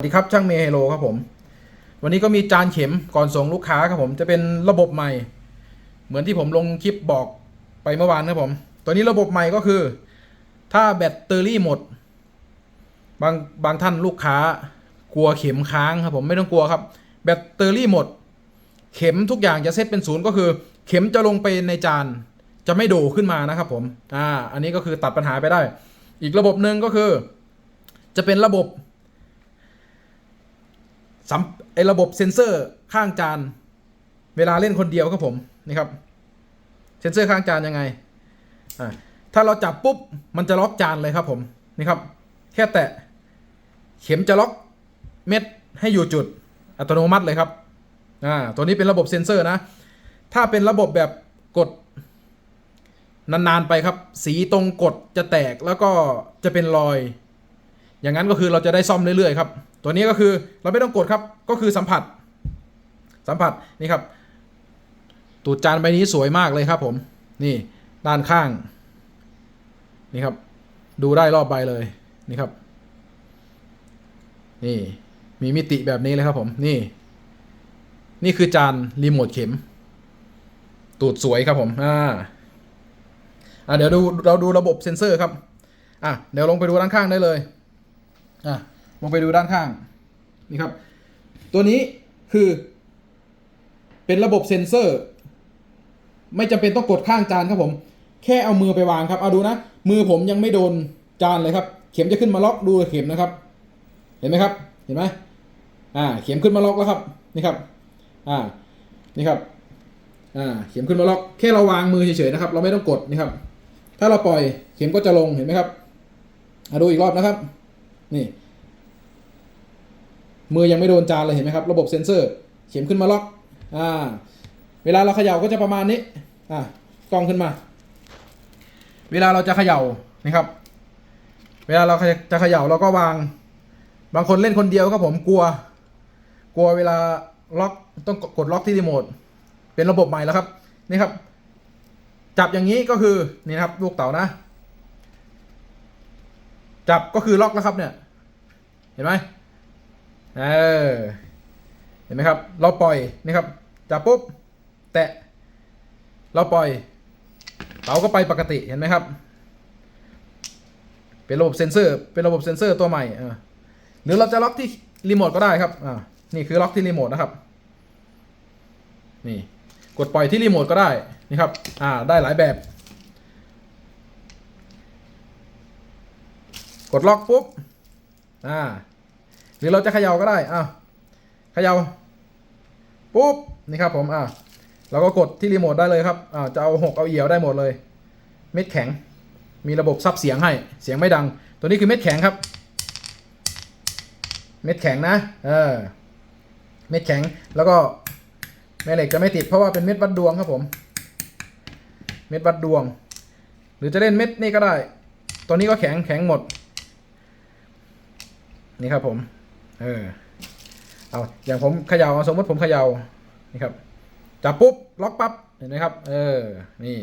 สวัสดีครับช่างเมย์เฮโลครับผม วันนี้ก็มีจานเข็มก่อนส่งลูกค้าครับผมจะเป็นระบบใหม่ เหมือนที่ผมลงคลิปบอกไปเมื่อวานครับผม ตัวนี้ระบบใหม่ก็คือ ถ้าแบตเตอรี่หมด บางบางท่านลูกค้ากลัวเข็มค้างครับผมไม่ต้องกลัวครับ แบตเตอรี่หมด เข็มทุกอย่างจะเซตเป็นศูนย์ก็คือ เข็มจะลงไปในจานจะไม่โดขึ้นมานะครับผมอ่าอันนี้ก็คือตัดปัญหาไปได้ อีกระบบหนึ่งก็คือ จะเป็นระบบ สัมไอระบบเซ็นเซอร์ข้างจาน เวลาเล่นคนเดียวครับผมนี่ครับ เซ็นเซอร์ข้างจานยังไงอ่าถ้าเราจับปุ๊บมันจะล็อกจานเลยครับผมนี่ครับ แค่แตะเข็มจะล็อกเม็ดให้อยู่จุดอัตโนมัติเลยครับอ่าตัวนี้เป็นระบบเซ็นเซอร์นะ ถ้าเป็นระบบแบบกดนานๆไปครับ สีตรงกดจะแตกแล้วก็จะเป็นรอย อย่างนั้นก็คือเราจะได้ซ่อมเรื่อยๆครับ ตัวนี้ก็คือเราไม่ต้องกดครับก็คือสัมผัส สัมผัสนี่ครับ ตูดจานใบนี้สวยมากเลยครับผมนี่ด้านข้าง นี่ครับ ดูได้รอบใบเลยนี่ครับ นี่มีมิติแบบนี้เลยครับผมนี่ นี่คือจานรีโมทเข็ม ตูดสวยครับผมอ่าอะเดี๋ยวดูเราดูระบบเซ็นเซอร์ครับ อะเดี๋ยวลงไปดูด้านข้างได้เลย อะ ลงไปดูด้านข้างนี่ครับ ตัวนี้คือ เป็นระบบเซ็นเซอร์ ไม่จำเป็นต้องกดข้างจานครับผม แค่เอามือไปวางครับเอาดูนะ มือผมยังไม่โดนจานเลยครับ เข็มจะขึ้นมาล็อกดูเข็มนะครับ เห็นไหมครับ เห็นไหมอ่า เข็มขึ้นมาล็อกแล้วครับ นี่ครับ อ่า นี่ครับ อ่า เข็มขึ้นมาล็อก แค่เราวางมือเฉยๆนะครับ เราไม่ต้องกดนี่ครับ ถ้าเราปล่อยเข็มก็จะลง เห็นไหมครับอ่าดูอีกรอบนะครับ นี่ มือยังไม่โดนจานเลยเห็นไหมครับ ระบบเซ็นเซอร์ เข็มขึ้นมาล็อกอ่าเวลาเราเขย่าก็จะประมาณนี้อ่ากล้องขึ้นมา เวลาเราจะเขย่านะครับ เวลาเราจะเขย่าเราก็วาง บางคนเล่นคนเดียวครับผมกลัว กลัวเวลาล็อกต้องกดล็อกที่รีโมทเป็นระบบใหม่แล้วครับนี่ครับ จับอย่างนี้ก็คือนี่นะครับ ลูกเต๋านะ จับก็คือล็อกแล้วครับเนี่ย เห็นไหม เออเห็นไหมครับ เราปล่อยนี่ครับจับปุ๊บ แตะ เราปล่อยเต๋าก็ไปปกติเห็นไหมครับ เป็นระบบเซ็นเซอร์ เป็นระบบเซ็นเซอร์ตัวใหม่อ่าหรือเราจะล็อกที่รีโมทก็ได้ครับอ่านี่คือล็อกที่รีโมทนะครับ นี่กดปล่อยที่รีโมทก็ได้นี่ครับ อ่า ได้หลายแบบ กดล็อกปุ๊บ อ่า หรือเราจะเขย่าก็ได้อ่าเขย่าปุ๊บนี่ครับผมอ่าเราก็กดที่รีโมทได้เลยครับอ่าจะเอาหกเอาเอี่ยวได้หมดเลย เม็ดแข็ง มีระบบซับเสียงให้เสียงไม่ดัง ตัวนี้คือเม็ดแข็งครับ เม็ดแข็งนะเออเม็ดแข็งแล้วก็แม่เหล็กจะไม่ติดเพราะว่าเป็นเม็ดวัดดวงครับผม เม็ดวัดดวง หรือจะเล่นเม็ดนี่ก็ได้ ตัวนี้ก็แข็งแข็งหมด นี่ครับผม เออ เอาอย่างผมเขยา่าเอาสมมติผมเขยา่านี่ครับจับปุ๊บล็อกปั๊บเห็นไหมครับ เออ นี่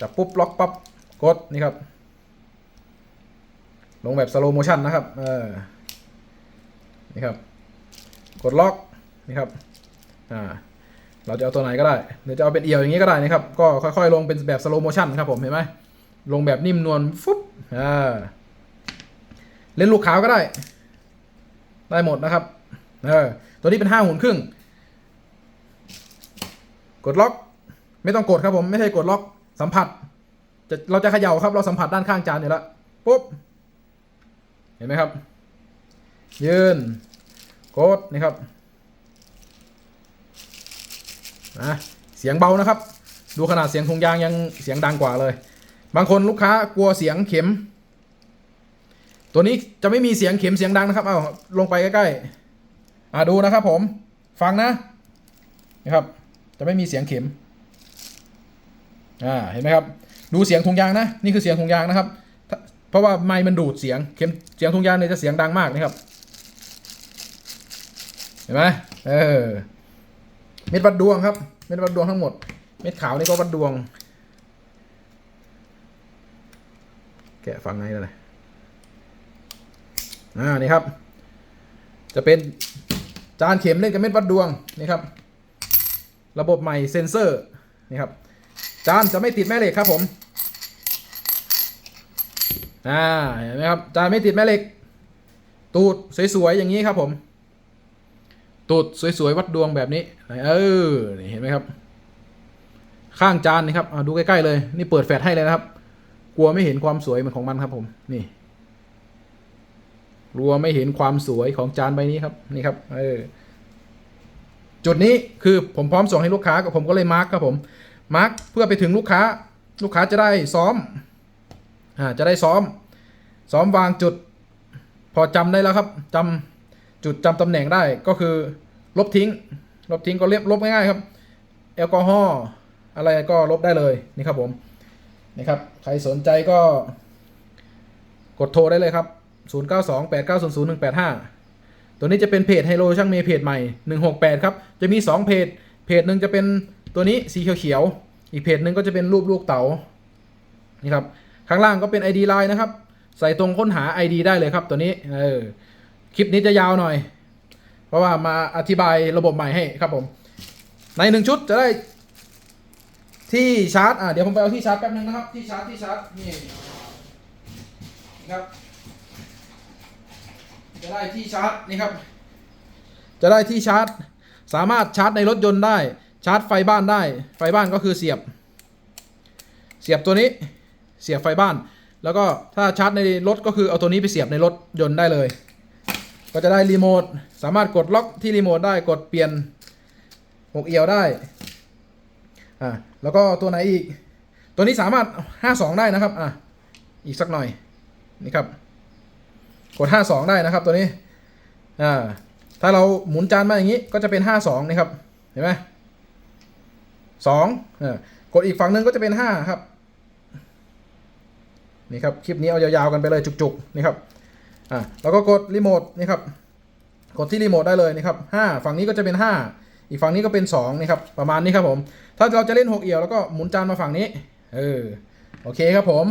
จับปุ๊บล็อกปั๊บกดนี่ครับ ลงแบบสโลโมชันนะครับ เออ นี่ครับ กดล็อกนี่ครับ อ่า เราจะเอาตัวไหนก็ได้หรือจะเอาเป็นเอี่ยวอย่างนี้ก็ได้นะครับ ก็ค่อยๆ ลงเป็นแบบสโลโมชันครับผมเห็นไหมลงแบบนิ่มนวลฟุ๊บอ่าเล่นลูกขาวก็ได้ ได้หมดนะครับ เออ ตัวนี้เป็นห้าหุ่นครึ่ง กดล็อก ไม่ต้องกดครับผม ไม่ใช่กดล็อก สัมผัส จะเราจะเขย่าครับ เราสัมผัสด้านข้างจานอยู่แล้ว ปุ๊บ เห็นไหมครับ ยืน กดนี่ครับนะเสียงเบานะครับ ดูขนาดเสียงถุงยางยังเสียงดังกว่าเลย บางคนลูกค้ากลัวเสียงเข็ม ตัวนี้จะไม่มีเสียงเข็มเสียงดังนะครับ เอาลงไปใกล้ๆอ่าดูนะครับผม ฟังนะนะครับ จะไม่มีเสียงเข็ม อ่า เห็นไหมครับ ดูเสียงถุงยางนะ นี่คือเสียงถุงยางนะครับ เพราะว่าไม้มันดูดเสียง เข็ม เสียงถุงยางเนี่ยจะเสียงดังมากนะครับ เห็นไหมเออ เม็ดวัดดวงครับ เม็ดวัดดวงทั้งหมด เม็ดขาวนี่ก็วัดดวง แกะฟังไงเลย อ่านี่ครับ จะเป็นจานเข็มเล่นกับเม็ดวัดดวงนี่ครับ ระบบใหม่เซนเซอร์นี่ครับ จานจะไม่ติดแม่เหล็กครับผมอ่าเห็นไหมครับจานไม่ติดแม่เหล็ก ตูดสวยๆอย่างนี้ครับผม ตูดสวยๆวัดดวงแบบนี้เออนี่เห็นไหมครับ ข้างจานนี่ครับดูใกล้ๆเลย นี่เปิดแฟลชให้เลยนะครับ กลัวไม่เห็นความสวยมันของมันครับผมนี่ กลัวไม่เห็นความสวยของจานใบนี้ครับนี่ครับเออจุดนี้คือผมพร้อมส่งให้ลูกค้ากับผมก็เลยมาร์กครับผมมาร์กเพื่อไปถึงลูกค้า ลูกค้าจะได้ซ้อมอ่าจะได้ซ้อม ซ้อมวางจุด พอจำได้แล้วครับจำจุดจำตำแหน่งได้ก็คือ ลบทิ้ง ลบทิ้งก็เรียบลบง่ายๆครับแอลกอฮอล์อะไรก็ลบได้เลยนี่ครับผมนี่ครับ ใครสนใจก็กดโทรได้เลยครับ 0928900185 ตัวนี้จะเป็นเพจไฮโลช่างเมเพจใหม่ 168 ครับ จะมี 2 เพจ เพจหนึ่งจะเป็นตัวนี้สีเขียวๆ อีกเพจหนึ่งก็จะเป็นรูปลูกเต๋า นี่ครับ ข้างล่างก็เป็น ID Line นะครับ ใส่ตรงค้นหา ID ได้เลยครับตัวนี้ เออ คลิปนี้จะยาวหน่อย เพราะว่ามาอธิบายระบบใหม่ให้ครับผม ในหนึ่งชุดจะได้ที่ชาร์จ อ่าเดี๋ยวผมไปเอาที่ชาร์จแป๊บนึงนะครับ ที่ชาร์จ ที่ชาร์จ นี่นี่ครับ จะได้ที่ชาร์จนี่ครับ จะได้ที่ชาร์จ สามารถชาร์จในรถยนต์ได้ ชาร์จไฟบ้านได้ ไฟบ้านก็คือเสียบ เสียบตัวนี้ เสียบไฟบ้าน แล้วก็ถ้าชาร์จในรถก็คือเอาตัวนี้ไปเสียบในรถยนต์ได้เลย ก็จะได้รีโมท สามารถกดล็อกที่รีโมทได้ กดเปลี่ยนหกเอียวได้ อ่า แล้วก็ตัวไหนอีก ตัวนี้สามารถ 52 ได้นะครับ อะ อีกสักหน่อย นี่ครับ กด 52 ได้นะครับตัวนี้อ่าถ้าเราหมุนจานมาอย่างนี้ก็จะเป็น 52นี่ครับเห็นไหมสองกดอีกฝั่งหนึงก็จะเป็น 5 ครับนี่ครับคลิปนี้เอายาวๆกันไปเลยจุกๆนี่ครับอ่าแล้วก็กดรีโมทนี่ครับกดที่รีโมทได้เลยนี่ครับ5ฝั่งนี้ก็จะเป็น 5 อีกฝั่งนี้ก็เป็น2นี่ครับประมาณนี้ครับผม ถ้าเราจะเล่น 6 เอี่ยวแล้วก็หมุนจานมาฝั่งนี้เออโอเคครับผม